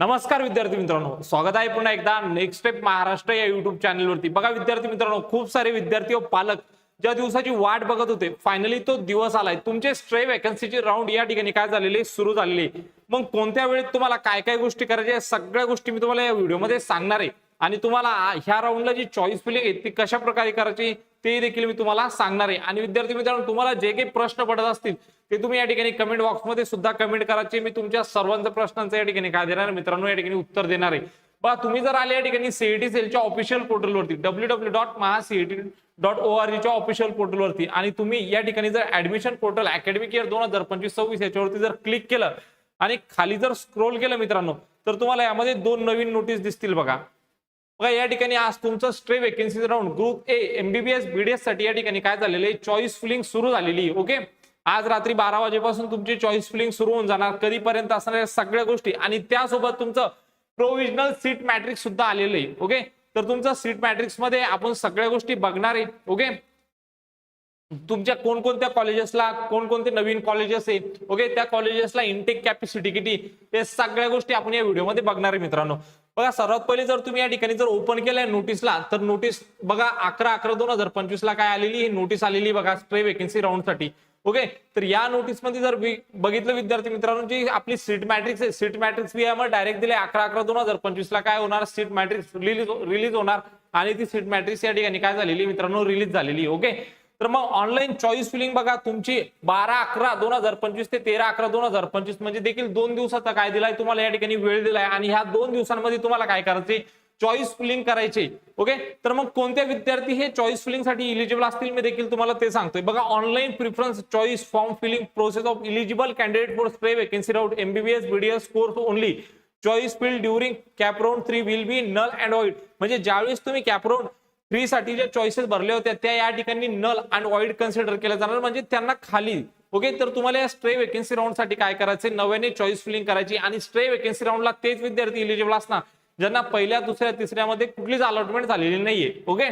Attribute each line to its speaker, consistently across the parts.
Speaker 1: नमस्कार विद्यार्थी मित्रांनो. स्वागत आहे पुन्हा एकदा नेक्स्ट स्टेप महाराष्ट्र या युट्यूब चॅनलवरती बघा विद्यार्थी मित्रांनो खूप सारे विद्यार्थी व पालक ज्या दिवसाची वाट बघत होते फायनली तो दिवस आलाय. तुमचे स्ट्रे वॅकन्सीचे राऊंड या ठिकाणी काय झालेले सुरू झालेले. मग कोणत्या वेळेत तुम्हाला काय काय गोष्टी करायच्या सगळ्या गोष्टी मी तुम्हाला या व्हिडिओमध्ये सांगणार आहे. आणि तुम्हाला ह्या राऊंडला जी चॉईस फिलिंग आहे ती कशा प्रकारे करायची ते देखील मी तुम्हाला सांगणार आहे. आणि विद्यार्थी मित्रांनो तुम्हाला जे काही प्रश्न पडत असतील ते तुम्ही या ठिकाणी कमेंट बॉक्समध्ये सुद्धा कमेंट करायचे मी तुमच्या सर्वांच्या प्रश्नांचं या ठिकाणी काय देणार मित्रांनो या ठिकाणी उत्तर देणार आहे. बघा तुम्ही जर आले या ठिकाणी सीईटी सेलच्या ऑफिशियल पोर्टलवरती W W dot MahaCET dot O R जीच्या ऑफिशियल पोर्टलवरती आणि तुम्ही या ठिकाणी जर ऍडमिशन पोर्टल अकॅडमिक इयर दोन हजार पंचवीस सव्वीस याच्यावरती जर क्लिक केलं आणि खाली जर स्क्रोल केलं मित्रांनो तर तुम्हाला यामध्ये दोन नवीन नोटीस दिसतील बघा. बघा या ठिकाणी आज तुमचं stray vacancy round group A MBBS बीडीएससाठी या ठिकाणी काय झालेलं आहे? चॉईस फिलिंग सुरू झालेली ओके आज रात्री बारा वाजेपासून तुमची चॉईस फिलिंग सुरू होऊन जाणार. कधीपर्यंत असणाऱ्या सगळ्या गोष्टी आणि त्यासोबत तुमचं प्रोव्हिजनल सीट मॅट्रिक्स सुद्धा आलेलं आहे ओके तर तुमचं सीट मॅट्रिक्समध्ये आपण सगळ्या गोष्टी बघणार आहे ओके तुमच्या कोणकोणत्या कॉलेजेसला कोणकोणते नवीन कॉलेजेस आहेत? ओके त्या कॉलेजेसला इनटेक कॅपॅसिटी किती? हे सगळ्या गोष्टी आपण या व्हिडिओमध्ये बघणार आहे मित्रांनो. बघा सर्वात पहिले जर तुम्ही या ठिकाणी जर ओपन केलंय नोटीसला तर नोटीस बघा अकरा अकरा दोन हजार पंचवीस ला काय आलेली? ही नोटीस आलेली बघा स्ट्रे वेकेन्सी राऊंडसाठी. ओके तर या नोटीसमध्ये जर बघितलं विद्यार्थी मित्रांनो जी आपली सीट मॅट्रिक्स आहे सीट मॅट्रिक्स बी आम्हाला डायरेक्ट दिले अकरा अकरा दोन हजार पंचवीस ला काय होणार? सीट मॅट्रिक्स रिलीज रिलीज होणार. आणि ती सीट मॅट्रिक्स या ठिकाणी काय झालेली मित्रांनो? रिलीज झालेली. ओके तर मग ऑनलाईन चॉईस फिलिंग बघा तुमची बारा अकरा दोन हजार पंचवीस ते तेरा अकरा दोन हजार पंचवीस म्हणजे देखील दोन दिवसाचा काय दिलाय? तुम्हाला या ठिकाणी वेळ दिलाय आणि ह्या दोन दिवसांमध्ये तुम्हाला काय करायचे चॉईस फिलिंग करायचे. ओके तर मग कोणत्या विद्यार्थी हे चॉईस फिलिंगसाठी इलिजिबल असतील? मी देखील तुम्हाला ते सांगतोय. बघा online preference choice form filling process of eligible candidate for stray vacancy round MBBS BDS course only choice filled during CAP round three will be null and void म्हणजे ज्यावेळेस तुम्ही कॅपराउंड थ्री साठी ज्या चॉईसेस भरल्या होत्या त्या या ठिकाणी नल अँड वॉइड कन्सिडर केल्या जाणार. म्हणजे त्यांना खाली ओके तर तुम्हाला या स्ट्रे वेकेन्सी राऊंडसाठी काय करायचे नव्याने चॉईस फिलिंग करायची आणि स्ट्रे वेकेन्सी राऊंडला तेच विद्यार्थी इलिजिबल असणार ज्यांना पहिल्या दुसऱ्या तिसऱ्यामध्ये कुठलीच अलॉटमेंट झालेली नाहीये okay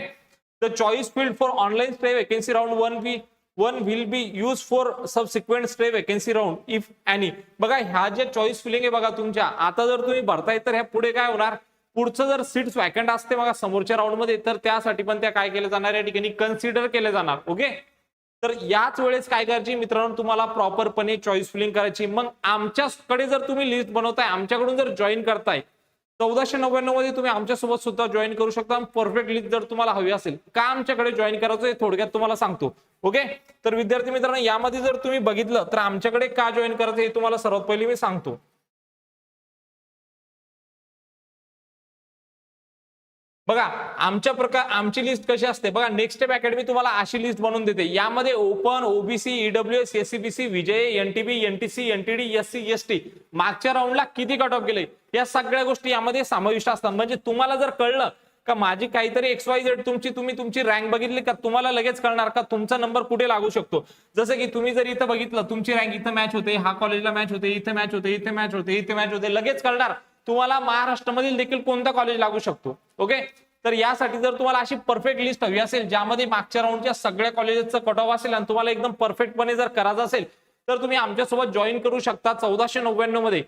Speaker 1: the choice filled for online stray vacancy round one be one will be used for subsequent stray vacancy round if any बघा ह्या ज्या चॉईस फिलिंग आहे बघा तुमच्या आता जर तुम्ही भरताय तर ह्या पुढे काय होणार? पुढचं जर सीट्स वॅकंट असते बघा समोरच्या राऊंडमध्ये तर त्यासाठी पण त्या काय केल्या जाणार या ठिकाणी? कन्सिडर केले जाणार ओके तर याच वेळेस काय करायची मित्रांनो तुम्हाला प्रॉपरपणे चॉईस फिलिंग करायची. मग आमच्याकडे जर तुम्ही लिस्ट बनवताय आमच्याकडून जर जॉईन करताय चौदाशे नव्याण्णवमध्ये तुम्ही आमच्यासोबत सुद्धा जॉईन करू शकता. परफेक्ट लिस्ट जर तुम्हाला हवी असेल का आमच्याकडे जॉईन करायचं हे थोडक्यात तुम्हाला सांगतो ओके तर विद्यार्थी मित्रांनो यामध्ये जर तुम्ही बघितलं तर आमच्याकडे का जॉईन करायचं हे तुम्हाला सर्वात पहिले मी सांगतो. बघा आमच्या प्रकार आमची लिस्ट कशी असते? बघा नेक्स्ट स्टेप अकॅडमी तुम्हाला अशी लिस्ट बनवून देते. यामध्ये open OBC EW S SCBC VJ NTB NTC NTD SC ST मागच्या राऊंडला किती कट ऑफ गेले या सगळ्या गोष्टी यामध्ये समाविष्ट असतात. म्हणजे तुम्हाला जर कळलं का माझी काहीतरी एक्स वाय झेड तुमची तुम्ही तुमची रँक बघितली का तुम्हाला लगेच कळणार का तुमचा नंबर कुठे लागू शकतो? जसं की तुम्ही जर इथं बघितलं तुमची रँक इथं मॅच होते हा कॉलेजला मॅच होते इथे मॅच होते इथे मॅच होते इथे मॅच होते लगेच कळणार. तुम्हाला महाराष्ट्रामधील देखील कोणता कॉलेज लागू शकतो? ओके तर यासाठी जर तुम्हाला अशी परफेक्ट लिस्ट हवी असेल ज्यामध्ये मागच्या राऊंडच्या सगळ्या कॉलेजेसचं कट ऑफ असेल आणि तुम्हाला एकदम परफेक्टपणे जर करायचं असेल तर तुम्ही आमच्यासोबत जॉईन करू शकता चौदाशे नव्याण्णवमध्ये.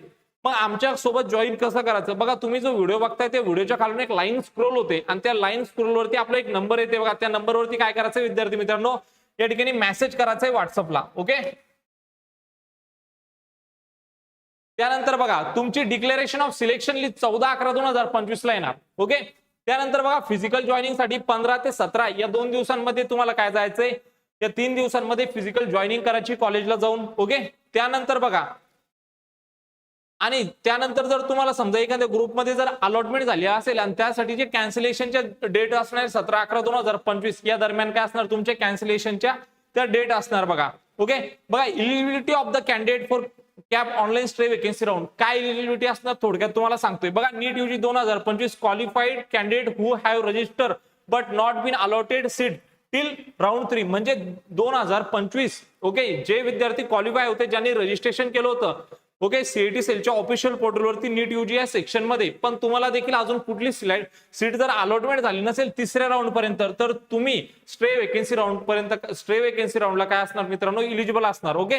Speaker 1: मग आमच्यासोबत जॉईन कसं करायचं? बघा तुम्ही जो व्हिडिओ बघताय त्या व्हिडिओच्या खालून एक लाईन स्क्रोल होते आणि त्या लाईन स्क्रोलवरती आपला एक नंबर येते बघा. त्या नंबरवरती काय करायचं विद्यार्थी मित्रांनो? या ठिकाणी मेसेज करायचा आहे व्हॉट्सअपला ओके त्यानंतर बघा तुमची डिक्लेरेशन ऑफ सिलेक्शन लिस्ट चौदा अकरा दोन हजार पंचवीस ला येणार. ओके त्यानंतर बघा फिजिकल जॉईनिंगसाठी पंधरा ते सतरा या दोन दिवसांमध्ये तुम्हाला काय जायचंय? या तीन दिवसांमध्ये फिजिकल जॉईनिंग करायची कॉलेजला जाऊन. ओके त्यानंतर बघा. आणि त्यानंतर जर तुम्हाला समजा एखाद्या ग्रुपमध्ये जर अलॉटमेंट झाली असेल आणि त्यासाठी जे कॅन्सलेशनच्या डेट असणार सतरा अकरा दोन हजार पंचवीस या दरम्यान काय असणार तुमच्या कॅन्सलेशनच्या त्या डेट असणार बघा. ओके बघा eligibility of the candidate for CAP online stray vacancy round काय एलिजिबिलिटी असणार थोडक्यात तुम्हाला सांगतोय. बघा नीट युजी दोन हजार पंचवीस qualified candidate who have register but not been allotted seat till round three म्हणजे दोन हजार पंचवीस. ओके जे विद्यार्थी क्वालिफाय होते ज्यांनी रजिस्ट्रेशन केलं होतं. ओके सीईटी सेलच्या ऑफिशियल पोर्टलवरती नीट युजी या सेक्शनमध्ये. पण तुम्हाला देखील अजून कुठली स्लाइड सीट जर अलॉटमेंट झाली नसेल तिसऱ्या राऊंड पर्यंत तर तुम्ही स्ट्रे वेकेन्सी राऊंड पर्यंत स्ट्रे वेकेन्सी राऊंडला काय असणार मित्रांनो? इलिजिबल असणार. ओके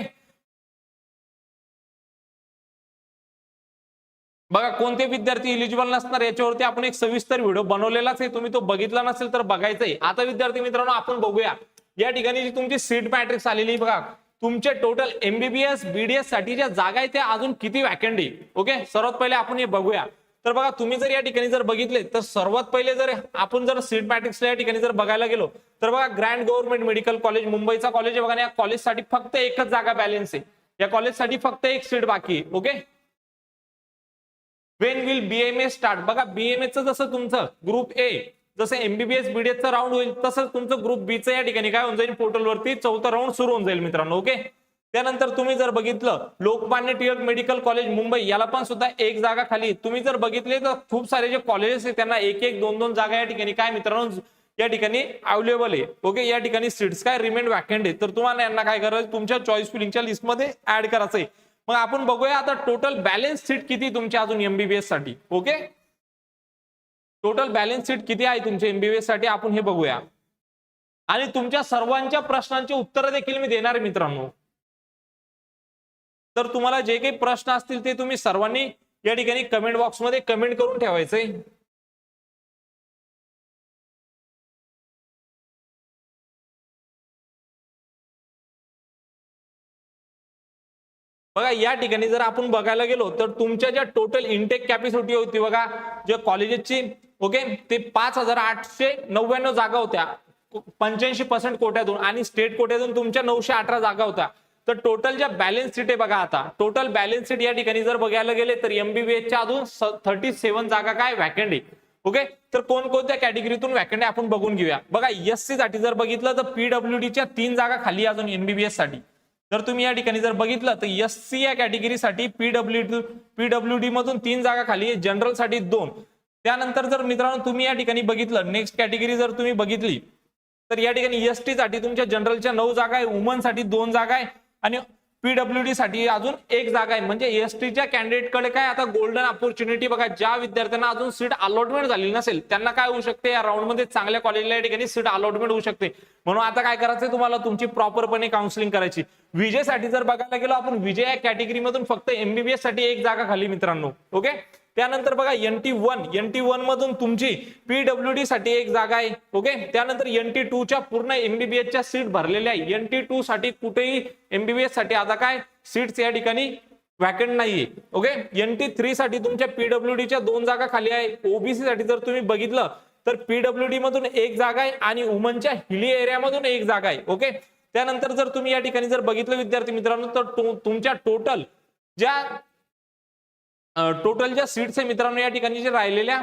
Speaker 1: बघा कोणते विद्यार्थी इलिजिबल नसणार याच्यावरती आपण एक सविस्तर व्हिडिओ बनवलेलाच आहे. तुम्ही तो बघितला नसेल तर बघायचंय. आता विद्यार्थी मित्रांनो आपण बघूया. या ठिकाणी जी तुमची सीट मॅट्रिक्स आलेली बघा. तुमचे टोटल एमबीबीएस बीडीएससाठी ज्या जागा आहे त्या अजून किती वॅकंट ओके सर्वात पहिले आपण हे बघूया. तर बघा तुम्ही जर या ठिकाणी जर बघितले तर सर्वात पहिले जर आपण जर सीट मॅट्रिक्स या ठिकाणी जर बघायला गेलो तर बघा ग्रँड गव्हर्नमेंट मेडिकल कॉलेज मुंबईचा कॉलेज आहे बघा या कॉलेजसाठी फक्त एकच जागा बॅलेन्स आहे. या कॉलेजसाठी फक्त एक सीट बाकी okay when will BMA start बघा बीएमए च जसं तुमचं ग्रुप ए जसं एमबीबीएस बीडीएसचं राऊंड होईल तसं तुमचं ग्रुप बीचं या ठिकाणी काय होऊन जाईल? पोर्टलवरती चौथा राऊंड सुरू होऊन जाईल मित्रांनो ओके त्यानंतर तुम्ही जर बघितलं लोकमान्य टिळक मेडिकल कॉलेज मुंबई याला पण सुद्धा एक जागा खाली तुम्ही जर बघितले तर खूप सारे जे कॉलेजेस आहेत त्यांना एक एक दोन दोन जागा या ठिकाणी काय मित्रांनो या ठिकाणी अवेलेबल आहे. ओके या ठिकाणी सीट्स काय रिमेंड वॅकेंट आहे तर तुम्हाला यांना काय करायचं तुमच्या चॉईस फिलिंगच्या लिस्टमध्ये ऍड करायचं आहे. मग आपण बघूया आता टोटल बॅलन्स सीट किती तुमच्या अजून एमबीबीएससाठी ओके टोटल बॅलन्स सीट किती आहे तुमच्या एमबीबीएससाठी आपण हे बघूया. आणि तुमच्या सर्वांच्या प्रश्नांची उत्तरं देखील मी देणार आहे मित्रांनो. तर तुम्हाला जे काही प्रश्न असतील ते तुम्ही सर्वांनी या ठिकाणी कमेंट बॉक्समध्ये कमेंट करून ठेवायचंय. बघा या ठिकाणी जर आपण बघायला गेलो तर तुमच्या ज्या टोटल इनटेक कॅपॅसिटी होती बघा ज्या कॉलेजेसची ओके ते पाच हजार आठशे नव्याण्णव जागा होत्या. पंच्याऐंशी पर्सेंट कोट्यातून आणि स्टेट कोट्यातून तुमच्या नऊशे अठरा जागा होत्या. तर टोटल ज्या बॅलन्स सीट आहे बघा आता टोटल बॅलन्स सीट या ठिकाणी जर बघायला गेले तर एमबीबीएसच्या अजून थर्टी सेव्हन जागा काय वॅकंट आहे. ओके तर कोणकोणत्या कॅटेगरीतून वॅकंट आहे आपण बघून घेऊया. बघा एस सी साठी जर बघितलं तर पीडब्ल्यूडीच्या तीन जागा खाली अजून एमबीबीएससाठी. जर तुम्ही या ठिकाणी जर बघितलं तर एस सी या कॅटेगरीसाठी पीडब्ल्यू पीडब्ल्यूडी मधून तीन जागा खाली जनरलसाठी दोन. त्यानंतर जर मित्रांनो तुम्ही या ठिकाणी बघितलं नेक्स्ट कॅटेगरी जर तुम्ही बघितली तर या ठिकाणी एस टी साठी तुमच्या जनरलच्या नऊ जागा आहे. वुमनसाठी दोन जागा आहे. आणि पीडब्ल्यूडी साठी अजून एक जागा आहे. म्हणजे एसटीच्या कॅन्डिडेटकडे काय आता गोल्डन ऑपॉर्च्युनिटी बघा ज्या विद्यार्थ्यांना अजून सीट अलॉटमेंट झाली नसेल त्यांना काय होऊ शकते? या राऊंडमध्ये चांगल्या कॉलेजला या ठिकाणी सीट अलॉटमेंट होऊ शकते. म्हणून आता काय करायचंय तुम्हाला? तुमची प्रॉपरपणे काउन्सिलिंग करायची. विजयसाठी जर बघायला गेलो आपण विजय या कॅटेगरी मधून फक्त एमबीबीएससाठी एक जागा खाली मित्रांनो. ओके त्यानंतर बघा N T one N T one मधून तुमची पीडब्ल्यूडी साठी एक जागा आहे ओके त्यानंतर एन टी टू च्या पूर्ण एमबीबीएस च्या सीट भरलेल्या आहे. एन टी टू साठी कुठेही एमबीबीएससाठी आता काय? सीट्स या ठिकाणी वॅकंट नाहीये ओके एन टी थ्री साठी तुमच्या पीडब्ल्यूडी च्या दोन जागा खाली आहे. ओबीसी साठी जर तुम्ही बघितलं तर पीडब्ल्यूडी मधून एक जागा आहे आणि वुमनच्या हिली एरियामधून एक जागा आहे ओके त्यानंतर जर तुम्ही या ठिकाणी जर बघितलं विद्यार्थी मित्रांनो तर तुमच्या टोटल ज्या टोटल ज्या सीट्स आहे मित्रांनो या ठिकाणी जे राहिलेल्या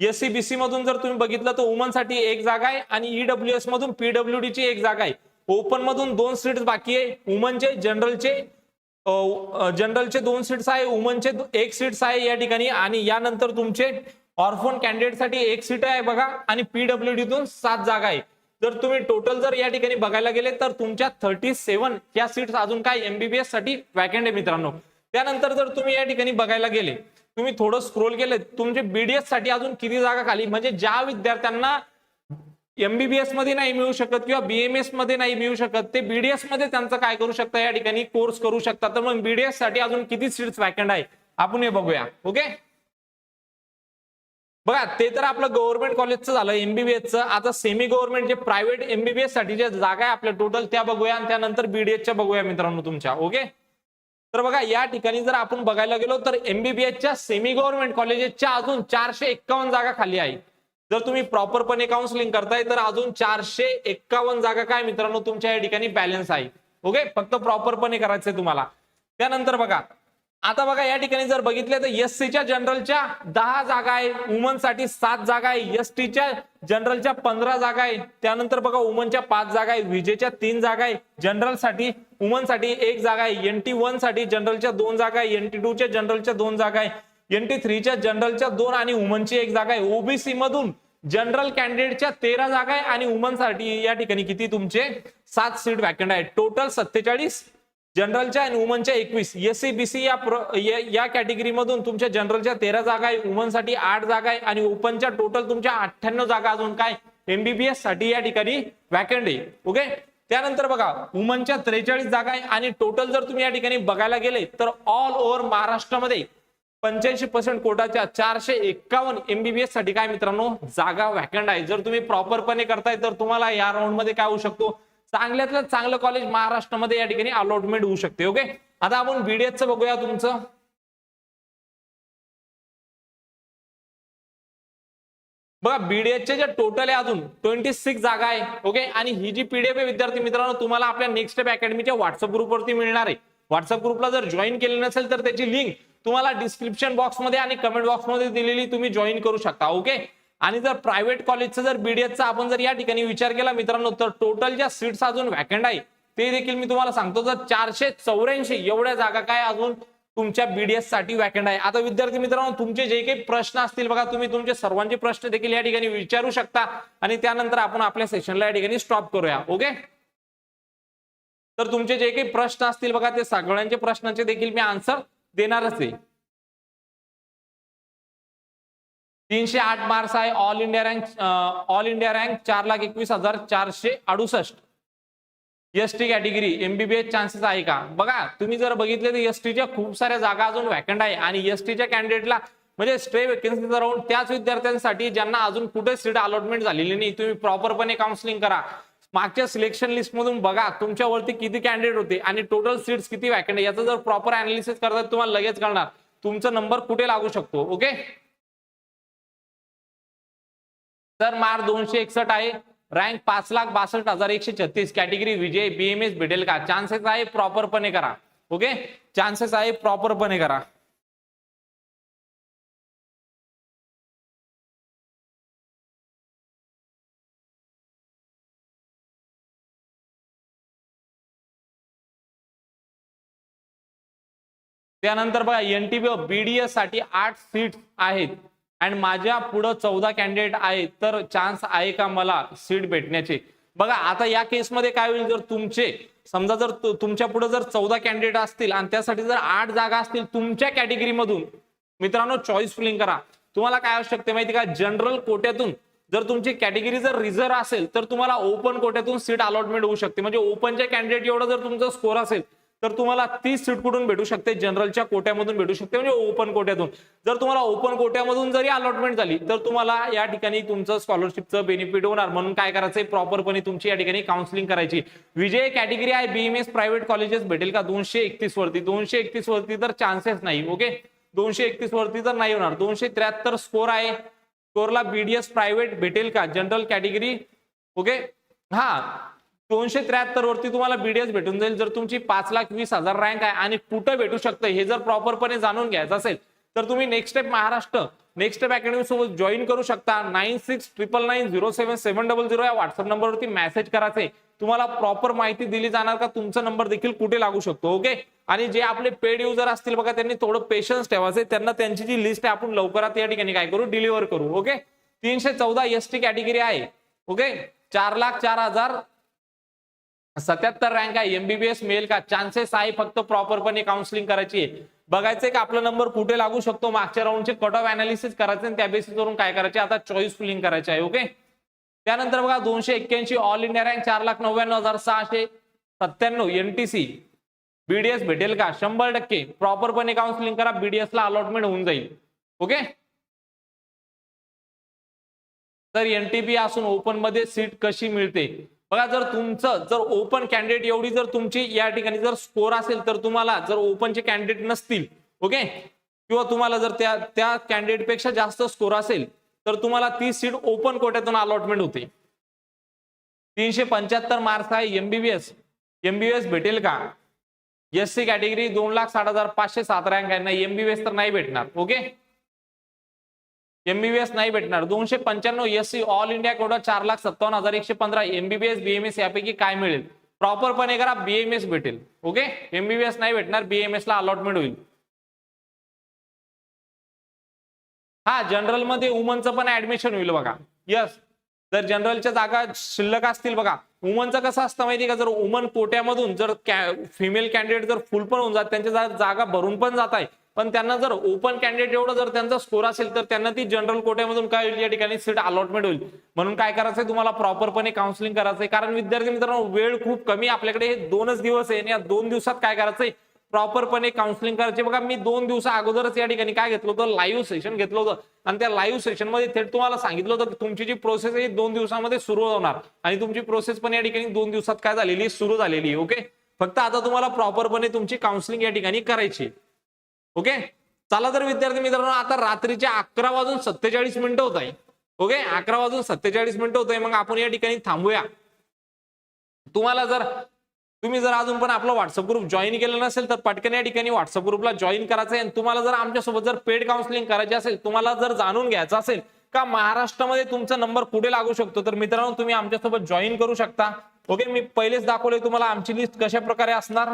Speaker 1: एस सी बीसी मधून जर तुम्ही बघितलं तर वुमनसाठी एक जागा आहे आणि ईडब्ल्यू एस मधून पीडब्ल्यूडी ची एक जागा आहे. ओपन मधून दोन सीट्स बाकी आहे वुमनचे जनरलचे जनरलचे दोन सीट्स आहे वुमनचे एक सीट्स आहे या ठिकाणी. आणि यानंतर तुमचे ऑर्फोन कॅन्डिडेटसाठी एक सीट आहे बघा आणि पीडब्ल्यूडीतून सात जागा आहे. जर तुम्ही टोटल जर या ठिकाणी बघायला गेले तर तुमच्या थर्टी सेव्हन या सीट्स अजून काय एमबीबीएससाठी वॅकंड आहे मित्रांनो. त्यानंतर जर तुम्ही या ठिकाणी बघायला गेले तुम्ही थोडं स्क्रोल केले तुमचे बीडीएससाठी अजून किती जागा खाली? म्हणजे ज्या विद्यार्थ्यांना एमबीबीएसमध्ये नाही मिळू शकत किंवा बीएमएसमध्ये नाही मिळू शकत ते बीडीएसमध्ये त्यांचं काय करू शकता? या ठिकाणी कोर्स करू शकतात. तर मग बीडीएससाठी अजून किती सीट्स वॅकंट आहे? आपण हे बघूया. ओके बघा ते तर आपलं गव्हर्नमेंट कॉलेजचं झालं एमबीबीएसचं आता सेमी गव्हर्नमेंट जे प्रायव्हेट एमबीबीएससाठी ज्या जागा आहे आपल्या टोटल त्या बघूया आणि त्यानंतर बीडीएसच्या बघूया मित्रांनो तुमच्या. ओके तर बघा या ठिकाणी जर आपण बघायला गेलो तर एमबीबीएसच्या सेमी गव्हर्नमेंट कॉलेजेसच्या अजून चारशे एक्कावन्न जागा खाली आहे जर तुम्ही प्रॉपरपणे काउन्सिलिंग करताय तर अजून चारशे एक्कावन्न जागा काय मित्रांनो तुमच्या या ठिकाणी बॅलन्स आहे. ओके फक्त प्रॉपरपणे करायचंय तुम्हाला. त्यानंतर बघा आता बघा या ठिकाणी जर बघितले तर एस सीच्या जनरलच्या दहा जागा आहे. वुमनसाठी सात जागा आहे. एस टीच्या जनरलच्या पंधरा जागा आहे. त्यानंतर बघा वुमनच्या पाच जागा आहे. विजेच्या तीन जागा आहे. जनरलसाठी वुमनसाठी एक जागा आहे. एन टी वनसाठी जनरलच्या दोन जागा आहे. एन टी टू च्या जनरलच्या दोन जागा आहे. एन टी थ्रीच्या जनरलच्या दोन आणि वुमनची एक जागा आहे. ओबीसी मधून जनरल कॅन्डिडेटच्या तेरा जागा आहे आणि वुमनसाठी या ठिकाणी किती तुमचे? सात सीट वॅकंट आहे टोटल सत्तेचाळीस जनरलच्या आणि वुमनच्या एकवीस. एस सी बीसी या या कॅटेगरी मधून तुमच्या जनरलच्या तेरा जागा आहे वुमनसाठी आठ जागा आहे आणि ओपनच्या टोटल तुमच्या अठ्ठ्याण्णव जागा अजून काय? एमबीबीएससाठी या ठिकाणी वॅकंट आहे. ओके त्यानंतर बघा वुमनच्या त्रेचाळीस जागा आहे आणि टोटल जर तुम्ही या ठिकाणी बघायला गेले तर ऑल ओव्हर महाराष्ट्रामध्ये पंच्याऐंशी पर्सेंट कोटाच्या चारशे एक्कावन्न एमबीबीएससाठी काय मित्रांनो? जागा वॅकंट आहे. जर तुम्ही प्रॉपरपणे करताय तर तुम्हाला या राऊंडमध्ये काय होऊ शकतो? चांगल्यातलं चांगलं कॉलेज महाराष्ट्रामध्ये या ठिकाणी अलॉटमेंट होऊ शकते ओके आता आपण बीडीएसचं बघूया तुमचं. बघा बीडीएसचे जे टोटल आहे अजून ट्वेंटी सिक्स जागा आहे ओके आणि ही जी पीडीएफ आहे विद्यार्थी मित्रांनो तुम्हाला आपल्या नेक्स्ट स्टेप अकॅडमीच्या व्हॉट्सअप ग्रुपवरती मिळणार आहे. व्हॉट्सअप ग्रुपला जर जॉईन केले नसेल तर त्याची लिंक तुम्हाला डिस्क्रिप्शन बॉक्समध्ये आणि कमेंट बॉक्समध्ये दिलेली तुम्ही जॉईन करू शकता ओके आणि जर प्रायव्हेट कॉलेजचं जर बीडीएसचा आपण जर या ठिकाणी विचार केला मित्रांनो तर टोटल ज्या सीट्स अजून व्हॅकंट आहे ते देखील मी तुम्हाला सांगतो. तर चारशे चौऱ्याऐंशी एवढ्या जागा काय अजून तुमच्या बीडीएससाठी व्हॅकंट आहे. आता विद्यार्थी मित्रांनो तुमचे जे काही प्रश्न असतील बघा तुम्ही तुमचे सर्वांचे प्रश्न देखील या ठिकाणी विचारू शकता. आणि त्यानंतर आपण आपल्या सेशनला या ठिकाणी स्टॉप करूया ओके तर तुमचे जे काही प्रश्न असतील बघा ते सगळ्यांचे प्रश्नांचे देखील मी आन्सर देणारच आहे. तीनशे आठ मार्क्स आहे. All India rank all India rank चार लाख एकवीस हजार चारशे अडुसष्ट. S T category MBBS chances आहे का? बघा तुम्ही जर बघितले तर एस टीच्या खूप साऱ्या जागा अजून व्हॅकंट आहे. आणि एस टीच्या कॅन्डिडेटला म्हणजे स्टे वेकेन्सीचा राऊंड त्याच विद्यार्थ्यांसाठी ज्यांना अजून कुठे सीट अलॉटमेंट झालेली नाही तुम्ही प्रॉपरपणे काउन्सिलिंग करा. मागच्या सिलेक्शन लिस्ट मधून बघा तुमच्यावरती किती कॅन्डिडेट होते आणि टोटल सीट्स किती व्हॅकंट आहे. याचं जर प्रॉपर अनालिसिस करतात तुम्हाला लगेच कळणार. तुमचा नंबर कुठे लागू शकतो ओके तर मार्क दोनशे एकसष्ट आहे. रँक पाच लाख बासष्ट हजार एकशे छत्तीस. कॅटेगरी विजय बीएमएस भेटेल का चान्सेस आहे प्रॉपरपणे करा. ओके चान्सेस आहे प्रॉपरपणे करा. त्यानंतर बघा एनटीबी बीडीएससाठी आठ सीट आहेत. अँड माझ्या पुढं चौदा कॅन्डिडेट आहेत तर चान्स आहे का मला सीट भेटण्याचे? बघा आता या केसमध्ये काय होईल जर तुमचे समजा जर तुमच्यापुढे जर चौदा कॅन्डिडेट असतील आणि त्यासाठी जर आठ जागा असतील तुमच्या कॅटेगरीमधून मित्रांनो चॉईस फिलिंग करा. तुम्हाला काय आवश्यकते माहिती का? जनरल कोट्यातून जर तुमची कॅटेगरी जर रिझर्व असेल तर तुम्हाला ओपन कोट्यातून सीट अलॉटमेंट होऊ शकते. म्हणजे ओपनच्या कॅन्डिडेट एवढं जर तुमचा स्कोर असेल तर तुम्हाला तीस सीट कुठून भेटू शकते? जनरलच्या कोट्यामधून भेटू शकते म्हणजे ओपन कोट्यातून. जर तुम्हाला ओपन कोट्यामधून जरी अलॉटमेंट झाली तर तुम्हाला या ठिकाणी तुमचं स्कॉलरशिपचं बेनिफिट होणार. म्हणून काय करायचंय? प्रॉपरपणे तुमची या ठिकाणी काउन्सिलिंग करायची. विजय कॅटेगरी आहे बीएमएस प्रायव्हेट कॉलेजेस भेटेल का? दोनशे एकतीस वरती. दोनशे एकतीस वरती तर चान्सेस नाही ओके दोनशे एकतीस वरती तर नाही होणार. दोनशे त्र्याहत्तर स्कोर आहे. स्कोरला बीडीएस प्रायव्हेट भेटेल का? जनरल कॅटेगरी ओके हा. दोनशे त्र्याहत्तर वरती तुम्हाला बीडीएस भेटून जाईल. जर तुमची पाच लाख वीस हजार रँक आहे आणि कुठं भेटू शकतं हे जर प्रॉपरपणे जाणून घ्यायचं असेल तर तुम्ही next step Maharashtra next step academy सोबत जॉईन करू शकता. Nine six triple nine zero seven seven double zero या व्हॉट्सअप नंबरवरती मेसेज करायचे तुम्हाला प्रॉपर माहिती दिली जाणार का तुमचा नंबर देखील कुठे लागू शकतो ओके आणि जे आपले पेड युजर असतील बघा त्यांनी थोडं पेशन्स ठेवायचे त्यांना त्यांची जी लिस्ट आहे आपण लवकरात या ठिकाणी काय करू डिलिव्हर करू ओके तीनशे चौदा एस टी कॅटेगरी आहे ओके चार लाख चार हजार सत्याहत्तर रँक आहे. एमबीबीएस मिळेल का? चान्सेस आहे फक्त प्रॉपरपणे काउन्सिलिंग करायची आहे. बघायचंय का आपला नंबर कुठे लागू शकतो? मागच्या राऊंडचे कट ऑफ अनालिसिस करायचे आणि त्या बेसिसवरून काय करायचे? आता चॉईस फिलिंग करायचे आहे ओके त्यानंतर बघा दोनशे एक्क्याऐंशी ऑल इंडिया रँक चार लाख नव्याण्णव हजार सहाशे सत्त्याण्णव एनटीसी बीडीएस भेटेल का? शंभर टक्के. प्रॉपरपणे काउन्सिलिंग करा. बीडीएस ला अलॉटमेंट होऊन जाईल. ओके तर एनटीपी असून ओपनमध्ये सीट कशी मिळते? बघा जर तुमचं जर ओपन कॅन्डिडेट एवढी जर तुमची या ठिकाणी जर स्कोर असेल तर तुम्हाला जर ओपनचे कॅन्डिडेट नसतील ओके किंवा तुम्हाला जर त्या त्या कॅन्डिडेटपेक्षा जास्त स्कोर असेल तर तुम्हाला ती सीट ओपन कोट्यातून अलॉटमेंट होते. तीनशे पंच्याहत्तर मार्क्स आहे एमबीबीएस एमबीबीएस भेटेल का? एस सी कॅटेगरी दोन लाख साठ हजार पाचशे सात रँक आहे. ना एमबीबीएस तर नाही भेटणार ओके एमबीबीएस नाही भेटणार. दोनशे पंच्याण्णव S C all India quota चार लाख सत्तावन्न हजार एकशे पंधरा एमबीबीएस बीएमएस यापैकी काय मिळेल? प्रॉपरपणे करा बीएमएस भेटेल. ओके एमबीबीएस नाही भेटणार बीएमएस ला अलॉटमेंट होईल. हा जनरलमध्ये वुमनचं पण ऍडमिशन होईल बघा. यस जर जनरलच्या जागा शिल्लक असतील बघा. वुमनचं कसं असतं माहिती का? जर वुमन कोट्यामधून जर फिमेल कॅन्डिडेट जर फुल पण होऊन जात त्यांच्या जागा भरून पण जात आहे. पण त्यांना जर ओपन कॅन्डिडेट एवढं जर त्यांचा स्कोर असेल तर त्यांना ती जनरल कोट्यामधून काय होईल या ठिकाणी सीट अलॉटमेंट होईल. म्हणून काय करायचंय? तुम्हाला प्रॉपरपणे काउन्सिलिंग करायचंय. कारण विद्यार्थी मित्रांनो वेळ खूप कमी. आपल्याकडे हे दोनच दिवस आहे आणि या दोन दिवसात काय करायचंय? प्रॉपरपणे काउन्सिलिंग करायचे बघा मी दोन दिवसा अगोदरच या ठिकाणी काय घेतलं होतं? लाईव्ह सेशन घेतलं होतं. आणि त्या लाईव्ह सेशनमध्ये थेट तुम्हाला सांगितलं होतं की तुमची जी प्रोसेस आहे दोन दिवसामध्ये सुरू होणार. आणि तुमची प्रोसेस पण या ठिकाणी दोन दिवसात काय झालेली? सुरू झालेली ओके फक्त आता तुम्हाला प्रॉपरपणे तुमची काउन्सिलिंग या ठिकाणी करायची ओके? चला तर विद्यार्थी मित्रांनो आता रात्रीचे अकरा वाजून सत्तेचाळीस मिनिटं होत आहे. ओके? अकरा वाजून सत्तेचाळीस मिनिटं होत आहे. मग आपण या ठिकाणी थांबूया. तुम्हाला जर तुम्ही जर अजून पण आपला व्हॉट्सअप ग्रुप जॉईन केलं नसेल तर पटकन या ठिकाणी व्हॉट्सअप ग्रुपला जॉईन करायचं आहे. आणि तुम्हाला जर आमच्यासोबत जर पेड काउन्सिलिंग करायची असेल तुम्हाला जर जाणून घ्यायचं असेल का महाराष्ट्रामध्ये तुमचा नंबर कुठे लागू शकतो? तर मित्रांनो तुम्ही आमच्यासोबत जॉईन करू शकता. ओके? मी पहिलेच दाखवले तुम्हाला आमची लिस्ट कशा प्रकारे असणार.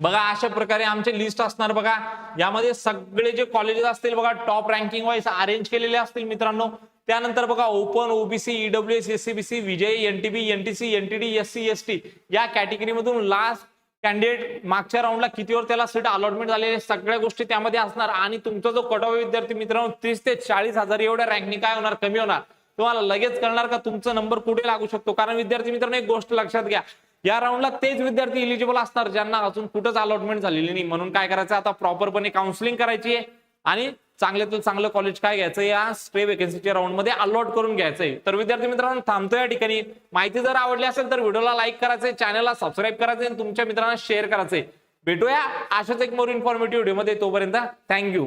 Speaker 1: बघा अशा प्रकारे आमचे लिस्ट असणार बघा. यामध्ये सगळे जे कॉलेजेस असतील बघा टॉप रँकिंग वाईज अरेंज केलेले असतील मित्रांनो. त्यानंतर बघा open OBC EW S SCBC VJ NTB NTC NTD SC ST या कॅटेगरीमधून लास्ट कॅन्डिडेट मागच्या राऊंडला कितीवर त्याला सीट अलॉटमेंट झालेली सगळ्या गोष्टी त्यामध्ये असणार. आणि तुमचा जो कट विद्यार्थी मित्रांनो तीस ते चाळीस हजार एवढ्या रँकनी काय होणार? कमी होणार. तुम्हाला लगेच कळणार का तुमचा नंबर कुठे लागू शकतो? कारण विद्यार्थी मित्रांनो एक गोष्ट लक्षात घ्या. या राऊंडला तेच विद्यार्थी इलिजिबल असणार ज्यांना अजून कुठंच अलॉटमेंट झालेली नाही. म्हणून काय करायचं? आता प्रॉपरपणे काउन्सिलिंग करायची आहे. आणि चांगल्यातील चांगलं कॉलेज काय घ्यायचं या स्टे वेकन्सीच्या राऊंडमध्ये अलॉट करून घ्यायचंय. तर विद्यार्थी मित्रांनो थांबतो या ठिकाणी. माहिती जर आवडली असेल तर व्हिडिओला लाईक करायचंय चॅनलला सबस्क्राईब करायचंय आणि तुमच्या मित्रांना शेअर करायचंय. भेटूया अशाच एक मोर इन्फॉर्मेटिव्ह व्हिडिओमध्ये तोपर्यंत. थँक्यू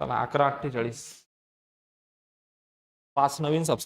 Speaker 1: चला अकरा अठ्ठेचाळीस. पाच नवीन सबस्क्राईब